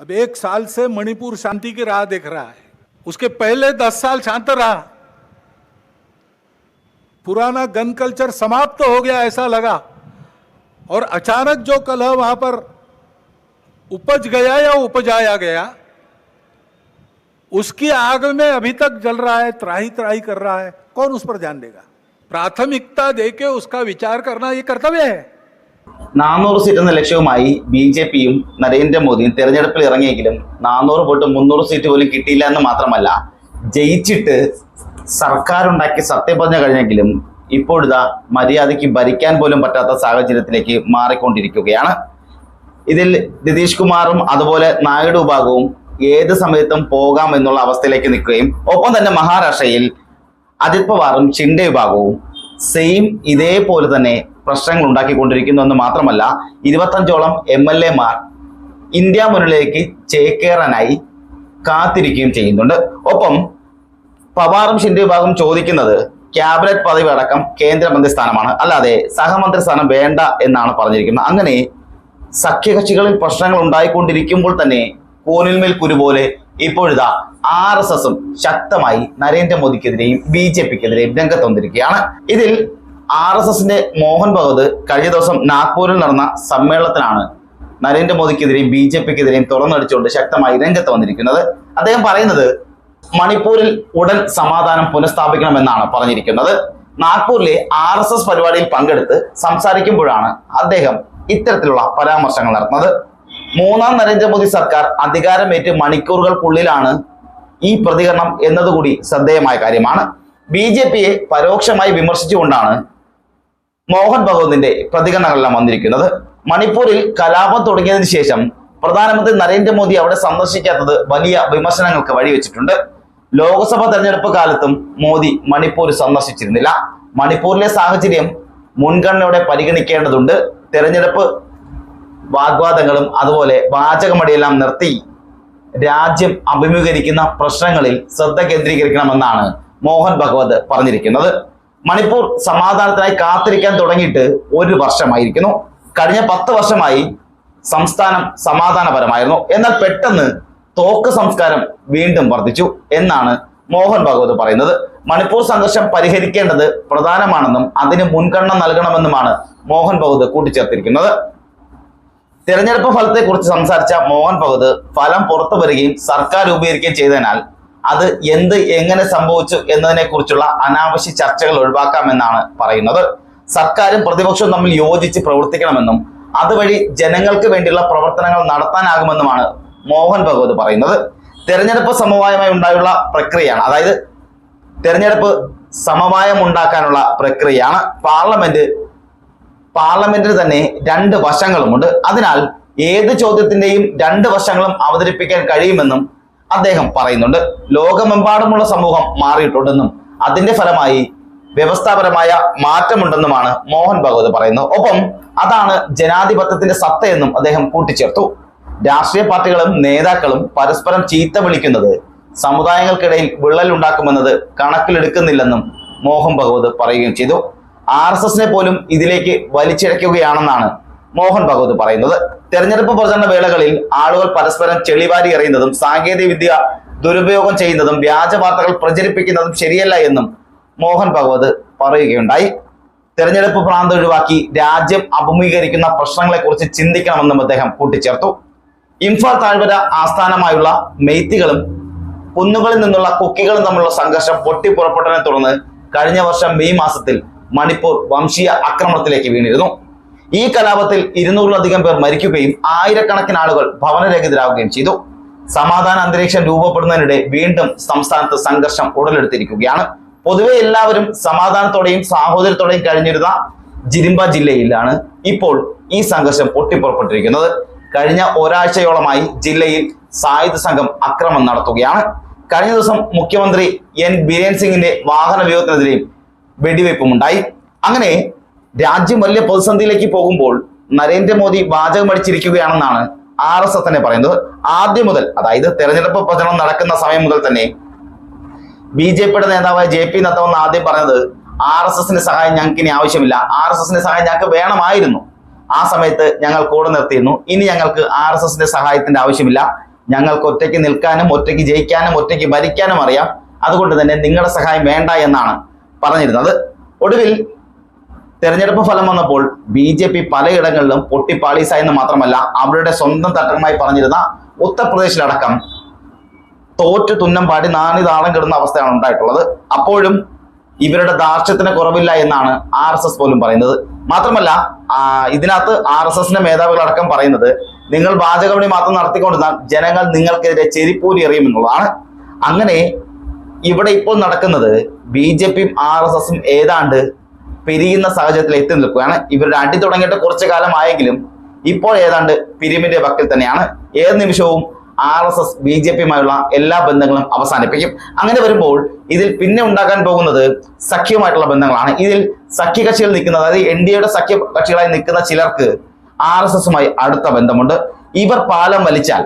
अब एक साल से मणिपुर शांति की राह देख रहा है। उसके पहले दस साल शांत रहा। पुराना गन कल्चर समाप्त तो हो गया ऐसा लगा। और अचानक जो कलह वहाँ पर उपज गया या उपजाया गया, उसकी आग में अभी तक जल रहा है त्राही त्राही कर रहा है। कौन उस पर ध्यान देगा? प्राथमिकता देके उसका विचार करना ये कर्तव्य है। നാനൂറ് സീറ്റെന്ന ലക്ഷ്യവുമായി ബി ജെ പിയും നരേന്ദ്രമോദിയും തെരഞ്ഞെടുപ്പിൽ ഇറങ്ങിയെങ്കിലും നാനൂറ് വോട്ട് മുന്നൂറ് സീറ്റ് പോലും കിട്ടിയില്ല എന്ന് മാത്രമല്ല ജയിച്ചിട്ട് സർക്കാർ ഉണ്ടാക്കി സത്യപ്രതിജ്ഞ കഴിഞ്ഞെങ്കിലും ഇപ്പോഴിതാ മര്യാദയ്ക്ക് ഭരിക്കാൻ പോലും പറ്റാത്ത സാഹചര്യത്തിലേക്ക് മാറിക്കൊണ്ടിരിക്കുകയാണ്. ഇതിൽ നിതീഷ് കുമാറും അതുപോലെ നായിഡു വിഭാഗവും ഏത് സമയത്തും പോകാം എന്നുള്ള അവസ്ഥയിലേക്ക് നിൽക്കുകയും ഒപ്പം തന്നെ മഹാരാഷ്ട്രയിൽ അജിത് പവാറും ഷിൻഡെ വിഭാഗവും സെയിം ഇതേപോലെ തന്നെ പ്രശ്നങ്ങൾ ഉണ്ടാക്കിക്കൊണ്ടിരിക്കുന്നു എന്ന് മാത്രമല്ല ഇരുപത്തഞ്ചോളം എം എൽ എമാർ ഇന്ത്യ മുന്നിലേക്ക് ചേക്കേറാനായി കാത്തിരിക്കുകയും ചെയ്യുന്നുണ്ട്. ഒപ്പം പവാറും ഷിൻഡെ വിഭാഗം ചോദിക്കുന്നത് ക്യാബിനറ്റ് പദവി അടക്കം കേന്ദ്രമന്ത്രി സ്ഥാനമാണ്. അല്ലാതെ സഹമന്ത്രി സ്ഥാനം വേണ്ട എന്നാണ് പറഞ്ഞിരിക്കുന്നത്. അങ്ങനെ സഖ്യകക്ഷികളിൽ പ്രശ്നങ്ങൾ ഉണ്ടായിക്കൊണ്ടിരിക്കുമ്പോൾ തന്നെ കോനിൽമേൽ കുരു പോലെ ഇപ്പോഴിതാ ആർ എസ് എസും ശക്തമായി നരേന്ദ്രമോദിക്കെതിരെയും ബി ജെ പിക്കെതിരെയും രംഗത്ത് വന്നിരിക്കുകയാണ് ഇതിൽ ആർ എസ് എസിന്റെ മോഹൻ ഭഗവത് കഴിഞ്ഞ ദിവസം നാഗ്പൂരിൽ നടന്ന സമ്മേളനത്തിലാണ് നരേന്ദ്രമോദിക്കെതിരെയും ബി ജെ പിക്കെതിരെയും തുറന്നടിച്ചുകൊണ്ട് ശക്തമായി രംഗത്ത് വന്നിരിക്കുന്നത്. അദ്ദേഹം പറയുന്നത് മണിപ്പൂരിൽ ഉടൻ സമാധാനം പുനഃസ്ഥാപിക്കണമെന്നാണ് പറഞ്ഞിരിക്കുന്നത്. നാഗ്പൂരിലെ ആർ എസ് എസ് പരിപാടിയിൽ പങ്കെടുത്ത് സംസാരിക്കുമ്പോഴാണ് അദ്ദേഹം ഇത്തരത്തിലുള്ള പരാമർശങ്ങൾ നടത്തുന്നത്. മൂന്നാം നരേന്ദ്രമോദി സർക്കാർ അധികാരമേറ്റ് മണിക്കൂറുകൾക്കുള്ളിലാണ് ഈ പ്രതികരണം എന്നതുകൂടി ശ്രദ്ധേയമായ കാര്യമാണ്. ബി ജെ പിയെ പരോക്ഷമായി വിമർശിച്ചുകൊണ്ടാണ് മോഹൻ ഭഗവതിന്റെ പ്രതികരണങ്ങളെല്ലാം വന്നിരിക്കുന്നത്. മണിപ്പൂരിൽ കലാപം തുടങ്ങിയതിന് ശേഷം പ്രധാനമന്ത്രി നരേന്ദ്രമോദി അവിടെ സന്ദർശിക്കാത്തത് വലിയ വിമർശനങ്ങൾക്ക് വഴിവെച്ചിട്ടുണ്ട്. ലോക്സഭ തെരഞ്ഞെടുപ്പ് കാലത്തും മോദി മണിപ്പൂർ സന്ദർശിച്ചിരുന്നില്ല. മണിപ്പൂരിലെ സാഹചര്യം മുൻഗണനയോടെ പരിഗണിക്കേണ്ടതുണ്ട്. തെരഞ്ഞെടുപ്പ് വാഗ്വാദങ്ങളും അതുപോലെ വാചകമടിയെല്ലാം നിർത്തി രാജ്യം അഭിമുഖീകരിക്കുന്ന പ്രശ്നങ്ങളിൽ ശ്രദ്ധ കേന്ദ്രീകരിക്കണമെന്നാണ് മോഹൻ ഭഗവത് പറഞ്ഞിരിക്കുന്നത്. മണിപ്പൂർ സമാധാനത്തിനായി കാത്തിരിക്കാൻ തുടങ്ങിയിട്ട് ഒരു വർഷമായിരിക്കുന്നു. കഴിഞ്ഞ പത്ത് വർഷമായി സംസ്ഥാനം സമാധാനപരമായിരുന്നു. എന്നാൽ പെട്ടെന്ന് തോക്ക് സംസ്കാരം വീണ്ടും വർദ്ധിച്ചു എന്നാണ് മോഹൻ ഭഗവത് പറയുന്നത്. മണിപ്പൂർ സംഘർഷം പരിഹരിക്കേണ്ടത് പ്രധാനമാണെന്നും അതിന് മുൻഗണന നൽകണമെന്നുമാണ് മോഹൻ ഭഗവത് കൂട്ടിച്ചേർത്തിരിക്കുന്നത്. തെരഞ്ഞെടുപ്പ് ഫലത്തെക്കുറിച്ച് സംസാരിച്ച മോഹൻ ഭഗവത് ഫലം പുറത്തു വരികയും സർക്കാർ രൂപീകരിക്കുകയും ചെയ്തതിനാൽ അത് എന്ത് എങ്ങനെ സംഭവിച്ചു എന്നതിനെ കുറിച്ചുള്ള അനാവശ്യ ചർച്ചകൾ ഒഴിവാക്കാമെന്നാണ് പറയുന്നത്. സർക്കാരും പ്രതിപക്ഷവും തമ്മിൽ യോജിച്ച് പ്രവർത്തിക്കണമെന്നും അതുവഴി ജനങ്ങൾക്ക് വേണ്ടിയുള്ള പ്രവർത്തനങ്ങൾ നടത്താനാകുമെന്നുമാണ് മോഹൻ ഭഗവത് പറയുന്നത്. തെരഞ്ഞെടുപ്പ് സമവായമായി ഉണ്ടായുള്ള പ്രക്രിയയാണ്. അതായത് തെരഞ്ഞെടുപ്പ് സമവായം ഉണ്ടാക്കാനുള്ള പ്രക്രിയയാണ്. പാർലമെന്റ് പാർലമെന്റിന് തന്നെ രണ്ട് വശങ്ങളുമുണ്ട്. അതിനാൽ ഏത് ചോദ്യത്തിന്റെയും രണ്ട് വശങ്ങളും അവതരിപ്പിക്കാൻ കഴിയുമെന്നും അദ്ദേഹം പറയുന്നുണ്ട്. ലോകമെമ്പാടുമുള്ള സമൂഹം മാറിയിട്ടുണ്ടെന്നും അതിന്റെ ഫലമായി വ്യവസ്ഥാപരമായ മാറ്റമുണ്ടെന്നുമാണ് മോഹൻ ഭഗവത് പറയുന്നത്. ഒപ്പം അതാണ് ജനാധിപത്യത്തിന്റെ സത്തയെന്നും അദ്ദേഹം കൂട്ടിച്ചേർത്തു. രാഷ്ട്രീയ പാർട്ടികളും നേതാക്കളും പരസ്പരം ചീത്ത വിളിക്കുന്നത് സമുദായങ്ങൾക്കിടയിൽ വിള്ളൽ ഉണ്ടാക്കുമെന്നത് കണക്കിലെടുക്കുന്നില്ലെന്നും മോഹൻ ഭഗവത് പറയുകയും ചെയ്തു. ആർ എസ് എസിനെ പോലും ഇതിലേക്ക് വലിച്ചിഴയ്ക്കുകയാണെന്നാണ് മോഹൻ ഭഗവത് പറയുന്നത്. തെരഞ്ഞെടുപ്പ് പ്രചരണ വേളകളിൽ ആളുകൾ പരസ്പരം ചെളിവാരി എറിയുന്നതും സാങ്കേതിക വിദ്യ ദുരുപയോഗം ചെയ്യുന്നതും വ്യാജ വാർത്തകൾ പ്രചരിപ്പിക്കുന്നതും ശരിയല്ല എന്നും മോഹൻ ഭഗവത് പറയുകയുണ്ടായി. തെരഞ്ഞെടുപ്പ് പ്രാന്തം ഒഴിവാക്കി രാജ്യം അഭിമുഖീകരിക്കുന്ന പ്രശ്നങ്ങളെക്കുറിച്ച് ചിന്തിക്കണമെന്നും അദ്ദേഹം കൂട്ടിച്ചേർത്തു. ഇംഫാൽ താഴ്വര ആസ്ഥാനമായുള്ള മെയ്ത്തികളും കുന്നുകളിൽ നിന്നുള്ള കുക്കികളും തമ്മിലുള്ള സംഘർഷം പൊട്ടിപ്പുറപ്പെട്ടതിനെ തുടർന്ന് കഴിഞ്ഞ വർഷം മെയ് മാസത്തിൽ മണിപ്പൂർ വംശീയ ആക്രമണത്തിലേക്ക് വീണിരുന്നു. ഈ കലാപത്തിൽ ഇരുന്നൂറിലധികം പേർ മരിക്കുകയും ആയിരക്കണക്കിന് ആളുകൾ ഭവനരഹിതരാകുകയും ചെയ്തു. സമാധാന അന്തരീക്ഷം രൂപപ്പെടുന്നതിനിടെ വീണ്ടും സംസ്ഥാനത്ത് സംഘർഷം ഉടലെടുത്തിരിക്കുകയാണ്. പൊതുവെ എല്ലാവരും സമാധാനത്തോടെയും സാഹോദര്യത്തോടെയും കഴിഞ്ഞിരുന്ന ജിരിമ്പ ജില്ലയിലാണ് ഇപ്പോൾ ഈ സംഘർഷം പൊട്ടിപ്പുറപ്പെട്ടിരിക്കുന്നത്. കഴിഞ്ഞ ഒരാഴ്ചയോളമായി ജില്ലയിൽ സായുധ സംഘം അക്രമം നടത്തുകയാണ്. കഴിഞ്ഞ ദിവസം മുഖ്യമന്ത്രി എൻ. ബിരേൻ സിംഗിന്റെ വാഹന വ്യൂഹത്തിനെതിരെയും വെടിവയ്പ്പുമുണ്ടായി അങ്ങനെ രാജ്യം വലിയ പ്രതിസന്ധിയിലേക്ക് പോകുമ്പോൾ നരേന്ദ്രമോദി വാചകമടിച്ചിരിക്കുകയാണെന്നാണ് ആർ എസ് എസ് തന്നെ പറയുന്നത്. ആദ്യം മുതൽ അതായത് തെരഞ്ഞെടുപ്പ് പ്രചരണം നടക്കുന്ന സമയം മുതൽ തന്നെ ബി ജെ പിയുടെ നേതാവായ ജെ പി നദ്ദ ആദ്യം പറഞ്ഞത് ആർ എസ് എസിന്റെ സഹായം ഞങ്ങൾക്ക് ഇനി ആവശ്യമില്ല. ആർ എസ് എസിന്റെ സഹായം ഞങ്ങൾക്ക് വേണമായിരുന്നു. ആ സമയത്ത് ഞങ്ങൾ കൂടെ നിർത്തിയിരുന്നു. ഇനി ഞങ്ങൾക്ക് ആർ എസ് എസിന്റെ സഹായത്തിന്റെ ആവശ്യമില്ല. ഞങ്ങൾക്ക് ഒറ്റയ്ക്ക് നിൽക്കാനും ഒറ്റയ്ക്ക് ജയിക്കാനും ഒറ്റയ്ക്ക് ഭരിക്കാനും അറിയാം. അതുകൊണ്ട് തന്നെ നിങ്ങളുടെ സഹായം വേണ്ട എന്നാണ് പറഞ്ഞിരുന്നത്. ഒടുവിൽ തെരഞ്ഞെടുപ്പ് ഫലം വന്നപ്പോൾ ബി ജെ പി പലയിടങ്ങളിലും പൊട്ടിപ്പാളീസായെന്ന് മാത്രമല്ല അവരുടെ സ്വന്തം തട്ടകമായി പറഞ്ഞിരുന്ന ഉത്തർപ്രദേശിലടക്കം തോറ്റു തുന്നം പാടി നാണി താളം കിടുന്ന അവസ്ഥയാണ് ഉണ്ടായിട്ടുള്ളത്. അപ്പോഴും ഇവരുടെ ധാർഷ്ട്യത്തിന് കുറവില്ല എന്നാണ് ആർ എസ് എസ് പോലും പറയുന്നത്. മാത്രമല്ല ഇതിനകത്ത് ആർ എസ് എസിന്റെ മേധാവികളടക്കം പറയുന്നത് നിങ്ങൾ വാചകമണി മാത്രം നടത്തിക്കൊണ്ടിരുന്നാൽ ജനങ്ങൾ നിങ്ങൾക്കെതിരെ ചെരിപ്പൂരി എറിയുമെന്നുള്ളതാണ് അങ്ങനെ ഇവിടെ ഇപ്പോൾ നടക്കുന്നത് ബി ജെ പിയും ആർ എസ് എസും ഏതാണ്ട് പിരിയുന്ന സാഹചര്യത്തിൽ എത്തി നിൽക്കുകയാണ്. ഇവരുടെ അടി തുടങ്ങിയിട്ട് കുറച്ചു കാലമായെങ്കിലും ഇപ്പോൾ ഏതാണ്ട് പിരിമിന്റെ വക്കിൽ തന്നെയാണ്. ഏത് നിമിഷവും R S S B J പിയുമായുള്ള എല്ലാ ബന്ധങ്ങളും അവസാനിപ്പിക്കും. അങ്ങനെ വരുമ്പോൾ ഇതിൽ പിന്നെ ഉണ്ടാക്കാൻ പോകുന്നത് സഖ്യവുമായിട്ടുള്ള ബന്ധങ്ങളാണ്. ഇതിൽ സഖ്യകക്ഷികൾ നിൽക്കുന്ന അതായത് എൻ ഡി എയുടെ സഖ്യ കക്ഷികളായി നിൽക്കുന്ന ചിലർക്ക് ആർ എസ് എസുമായി അടുത്ത ബന്ധമുണ്ട്. ഇവർ പാലം വലിച്ചാൽ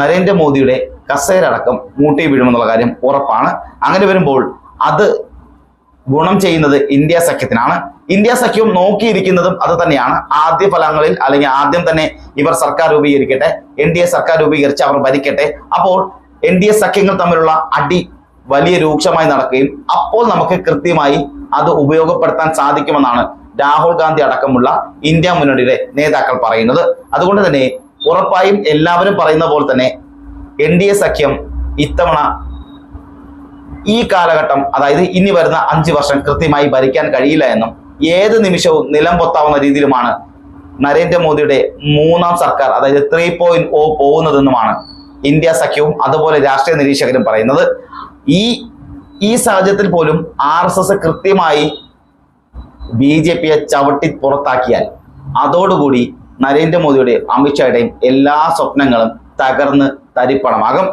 നരേന്ദ്രമോദിയുടെ കസേരടക്കം മൂട്ടി വീഴുമെന്നുള്ള കാര്യം ഉറപ്പാണ്. അങ്ങനെ വരുമ്പോൾ അത് ഗുണം ചെയ്യുന്നത് ഇന്ത്യ സഖ്യത്തിനാണ്. ഇന്ത്യ സഖ്യം നോക്കിയിരിക്കുന്നതും അത് തന്നെയാണ്. ആദ്യ ഫലങ്ങളിൽ അല്ലെങ്കിൽ ആദ്യം തന്നെ ഇവർ സർക്കാർ രൂപീകരിക്കട്ടെ എൻ ഡി എ സർക്കാർ രൂപീകരിച്ച് അവർ ഭരിക്കട്ടെ. അപ്പോൾ എൻ ഡി എ സഖ്യങ്ങൾ തമ്മിലുള്ള അടി വലിയ രൂക്ഷമായി നടക്കുകയും അപ്പോൾ നമുക്ക് കൃത്യമായി അത് ഉപയോഗപ്പെടുത്താൻ സാധിക്കുമെന്നാണ് രാഹുൽ ഗാന്ധി അടക്കമുള്ള ഇന്ത്യ മുന്നണിയുടെ നേതാക്കൾ പറയുന്നത്. അതുകൊണ്ട് തന്നെ ഉറപ്പായും എല്ലാവരും പറയുന്ന പോലെ തന്നെ എൻ സഖ്യം ഇത്തവണ ഈ കാലഘട്ടം അതായത് ഇനി വരുന്ന അഞ്ച് വർഷം കൃത്യമായി ഭരിക്കാൻ കഴിയില്ല എന്നും ഏത് നിമിഷവും നിലം പൊത്താവുന്ന രീതിയിലുമാണ് നരേന്ദ്രമോദിയുടെ മൂന്നാം സർക്കാർ അതായത് ത്രീ പോയിന്റ് ഓ പോകുന്നതെന്നുമാണ് ഇന്ത്യ സഖ്യവും അതുപോലെ രാഷ്ട്രീയ നിരീക്ഷകരും പറയുന്നത്. ഈ ഈ സാഹചര്യത്തിൽ പോലും ആർ എസ് എസ് കൃത്യമായി ബി ജെ പിയെ ചവിട്ടി പുറത്താക്കിയാൽ അതോടുകൂടി നരേന്ദ്രമോദിയുടെയും അമിത്ഷായുടെയും എല്ലാ സ്വപ്നങ്ങളും തകർന്ന് തരിപ്പണമാകും.